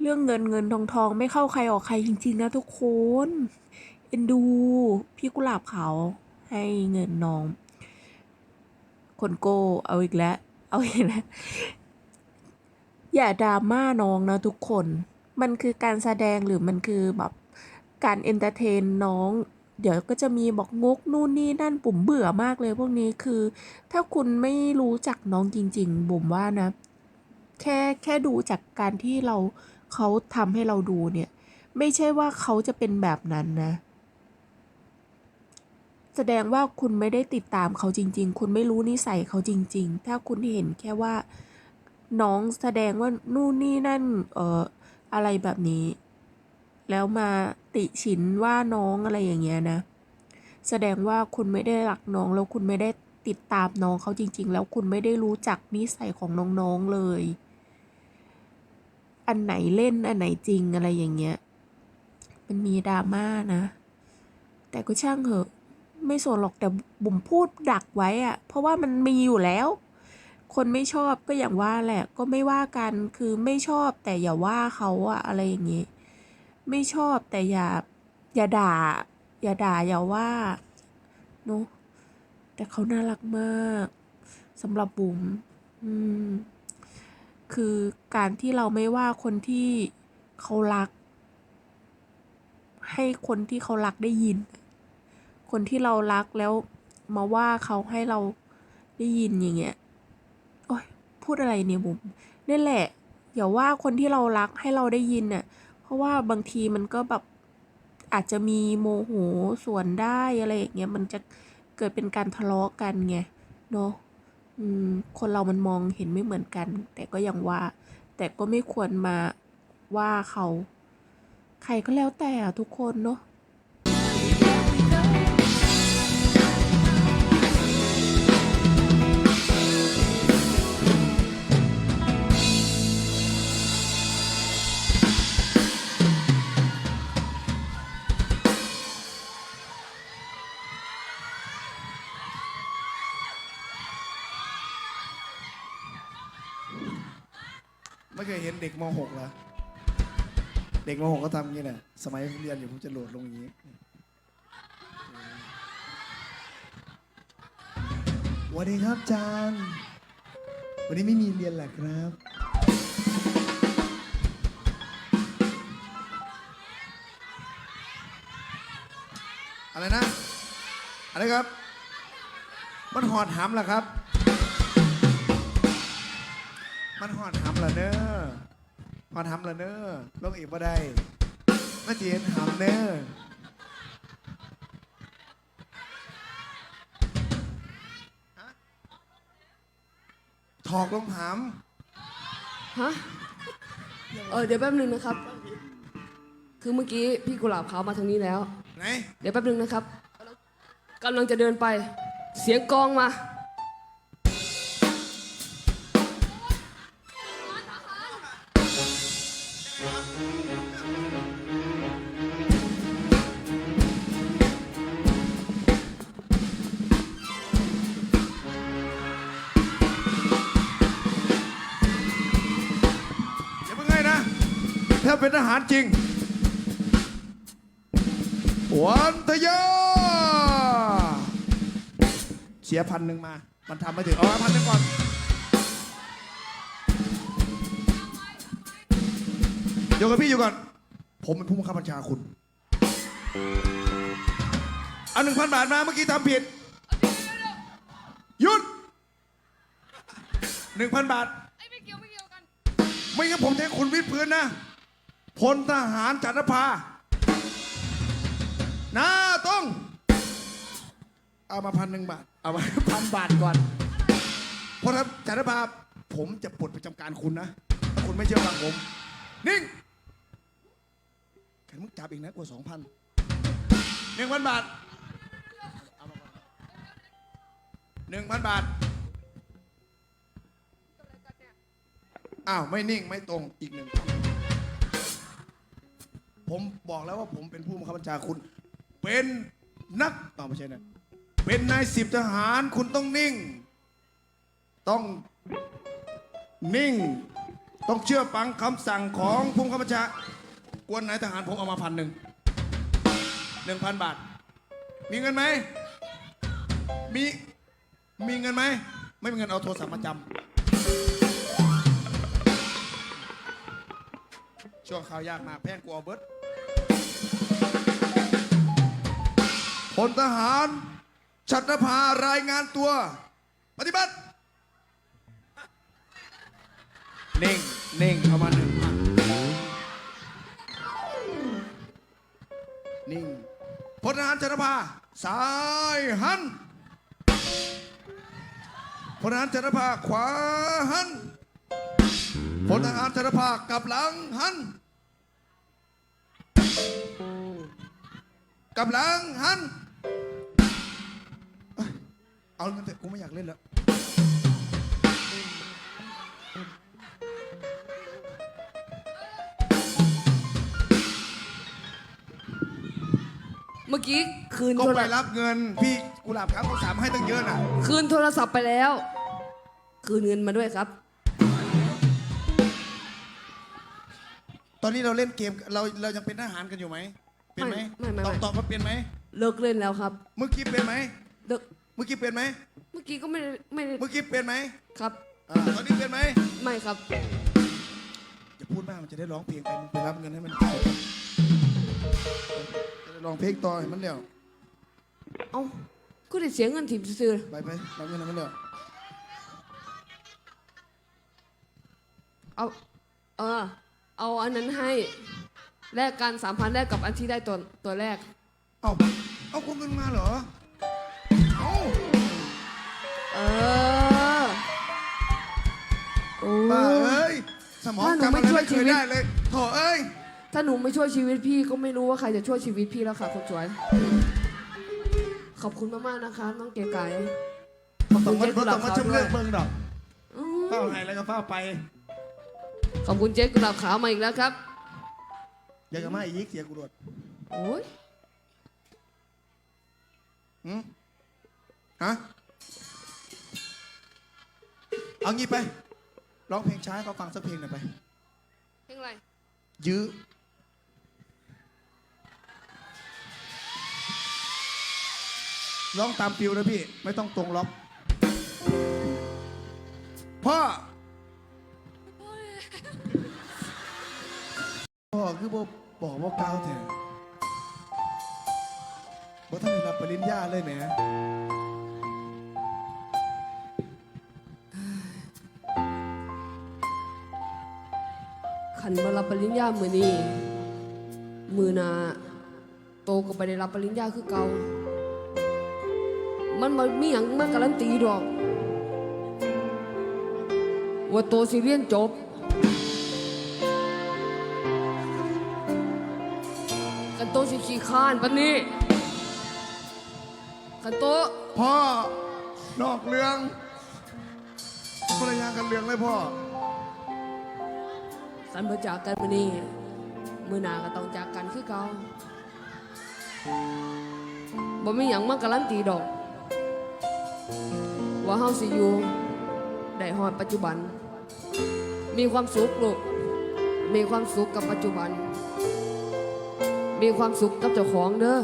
เรื่องเงินเงินทองทองไม่เข้าใครออกใครจริงๆนะทุกคนเอ็นดูพี่กุหลาบเขาให้เงินน้อง คนโก้เอาอีกแล้ว เอาอีกแล้ว อย่าดราม่าน้องนะทุกคน มันคือการแสดงหรือมันคือแบบการเอนเตอร์เทนน้อง เดี๋ยวก็จะมีบอกงกนู่นนี่นั่นปุ่มเบื่อมากเลยพวกนี้คือ ถ้าคุณไม่รู้จักน้องจริง ๆบุ๋มว่านะ แค่แค่ดูจากการที่เรา เขาทำให้เราดูเนี่ย ไม่ใช่ว่าเขาจะเป็นแบบนั้นนะ แสดงว่าคุณไม่ได้ติดตามเขาจริง ๆ คุณไม่รู้นิสัยเขาจริง ๆ ถ้าคุณเห็นแค่ว่า น้องแสดงว่านู่นนี่นั่น เอ่ออะไรแบบนี้ แล้วมาติชินว่าน้องอะไรอย่างเงี้ยนะ แสดงว่าคุณไม่ได้รักน้องแล้วคุณไม่ได้ติดตามน้องเขาจริง ๆ แล้วคุณไม่ได้รู้จักนิสัยของน้องๆเลย อันไหนเล่นอันไหนจริงอะไรอย่างเงี้ย มันมีดราม่านะ แต่ก็ช่างเหอะ ไม่สนหรอกแต่บุ๋มพูดดักไว้อะเพราะว่ามันมีอยู่แล้ว คนไม่ชอบก็อย่างว่าแหละ ก็ไม่ว่ากันคือไม่ชอบแต่อย่าว่าเขาอะอะไรอย่างเงี้ไม่ชอบแต่อย่าอย่าด่า อย่าด่าอย่าว่าเนอะแต่เขาน่ารักมากสำหรับบุ๋มอืม คือการที่เราไม่ว่าคนที่เขารัก ให้คนที่เขารักได้ยิน คนที่เรารักแล้วมาว่าเขาให้เราได้ยินอย่างเงี้ยโอ๊ยพูดอะไรเนี่ยบุ๋มนี่แหละอย่าว่าคนที่เรารักให้เราได้ยินน่ะ เพราะว่าบางทีมันก็แบบอาจจะมีโมโหส่วนได้อะไรอย่างเงี้ยมันจะเกิดเป็นการทะเลาะกันไงเนาะ คนเรามันมองเห็นไม่เหมือนกัน แต่ก็ยังว่า แต่ก็ไม่ควรมาว่าเขา ใครก็แล้วแต่ทุกคนเนาะ เคยเห็นเด็กม .6 เหรอ เด็กม .6 ก็ทำอย่างนี้แหละ สมัยผมเรียนอยู่ผมจะโหลดลงอย่างนี้ สวัสดีครับอาจารย์ วันนี้ไม่มีเรียนแหละครับ อะไรนะ อะไรครับ มันหอดหำเหรอครับ มันหอดหำเหรอเนอะหอดหำเหรอเนอะลงอีกบ่ได้มาเจียนหำเนอะฮะถอกลงหฮะ เออเดี๋ยวแป๊บนึงนะครับ คือเมื่อกี้พี่กุหลาบขาวมาทางนี้แล้วำไหน เดี๋ยวแป๊บนึงนะครับกำลังจะเดินไป เสียงกลองมา ถ้าเป็นทหารจริง วันทยา เสียพันหนึ่งมา มันทำไม่ถึง เอาพันหนึ่งก่อนเดี๋ยวกับพี่อยู่ก่อน ผมเป็นผู้บังคับบัญชาคุณ เอาหนึ่งพันบาทมาเมื่อกี้ทำผิด หยุดหนึ่งพันบาท ไม่งั้นผมจะให้คุณวิดพื้นนะ พลทหารจันทภาหน้าต้อง เอามาพันหนึ่งบาท เอามาพันบาทก่อนพลทหารจันทภาผมจะปลดประจำการคุณนะถ้าคุณไม่เชื่อฟังผม นิ่งแค่มึงจับอีกนะกว่าสองพันหนึ่งพันบาทเอามาก่อนหนึ่งพันบาท อ้าว ไม่นิ่งไม่ตรงอีกหนึ่ง ผมบอกแล้วว่าผมเป็นผู้บังคับบัญชาคุณ เป็นนักต่อไม่ใช่นะเป็นนายสิบทหารคุณต้องนิ่ง ต้องนิ่ง ต้องเชื่อฟังคำสั่งของผู้ข้าบัญชากวนนายทหารผมเอามาพันหนึ่งหนึ่งพันบาท มีเงินไหมมีมีเงินไหมไม่มีเงินเอาโทรศัพท์มาจำช่วงข่าวยากมากแพงกว่าเอาเบิร์ด ลทหาร ชัตรภารายงานตัว ปฏิบัติ เน่ง เน่งเอามาหนึ่งพันนิ่งพลทหารชัตรภา สายหันพลทหารชัตรภาขวาหันพลทหารชัตรภากลับหลังหันกลับหลังหันเอ้ย เอาเงินเถอะกูไม่อยากเล่นแล้ว เมื่อกี้คืนก็โทรไปรับเงิน พี่กุหลาบครับเขาสามให้ตั้งเยอะน่ะ คืนโทรศัพท์ไปแล้ว คืนเงินมาด้วยครับ ตอนนี้เราเล่นเกมเราเรายังเป็นทหารกันอยู่ไหม เป็นไหมไม่ไม่ตอบไม่ ตอบมาเป็นไหม เลิกเล่นแล้วครับ เมื่อกี้เป็นไหม เลิกเมื่อกี้เป็นไหมเมื่อกี้ก็ไม่ได้ไม่ได้เมื่อกี้เป็นไหมครับอ่าตอนนี้เป็นไหมไม่ครับ อย่าพูดมากมันจะได้ร้องเพลงไปมึงไปรับเงินให้มันจะได้ร้องเพลงต่อให้มันเร็วเอ้าก็ได้เสียเงินถิ่มซื่อไปไปรับเงินให้มันเร็วๆเอาเออเอาอันนั้นให้แลกกันสามพันแลกกับอันที่ได้ตัวตัวแรก เอาเอาคนเงินมาเหรอ เอาเออโอ้บ้าเอ้ย สมองถ้าหนูจำไม่อะไรช่วยไม่เคชียวิตได้เลยโถเอ้ย ถ้าหนูไม่ช่วยชีวิตพี่ก็ไม่รู้ว่าใครจะช่วยชีวิตพี่แล้วค่ะคุณสวย ขอบคุณมากๆนะคะน้องเก๋ไก่ขอบต้คุองณมาเจ๊กุหลาต้อบงมาขาวชมด้วเรื่ยองเบิ่งดอกอืมเฝ้าให้แล้วก็เฝ้าไปขอบคุณเจ๊กุหลาบขาวมาอีกแล้วครับ อย่ากับมาอีกเสียกูรวดโอ้ย หืม ฮะเอางี้ไปร้องเพลงช้าให้เขาฟังสักเพลงหน่อยไป เพลงอะไร ยื้อร้องตามฟิวนะพี่ ไม่ต้องตรงล็อกพ่อพ่อคือบอกบอกว่าก้าวแท้บ่ท่านได้รับปริญญาเลยแหม นมารับปริญญามือนี้มือหนาโตก็ไปได้รับปริญญาคือเก่ามันมามีอย่างมาการันตีดอก ว่าโตสิเรียนจบกันโตสิขี้ข้านปันนี้กันโตพ่อนอกเรื่องภรรยากันเรื่องเลยพ่อ สันบ่จากกันมือนี้มือหนาก็ต้องจากกันคือเก่าบ่มีหยังมาการันตีดอก ว่าเฮาสิอยู่ได้ฮอดปัจจุบัน มีความสุขลูกมีความสุขกับปัจจุบัน มีความสุขกับเจ้าของเด้อ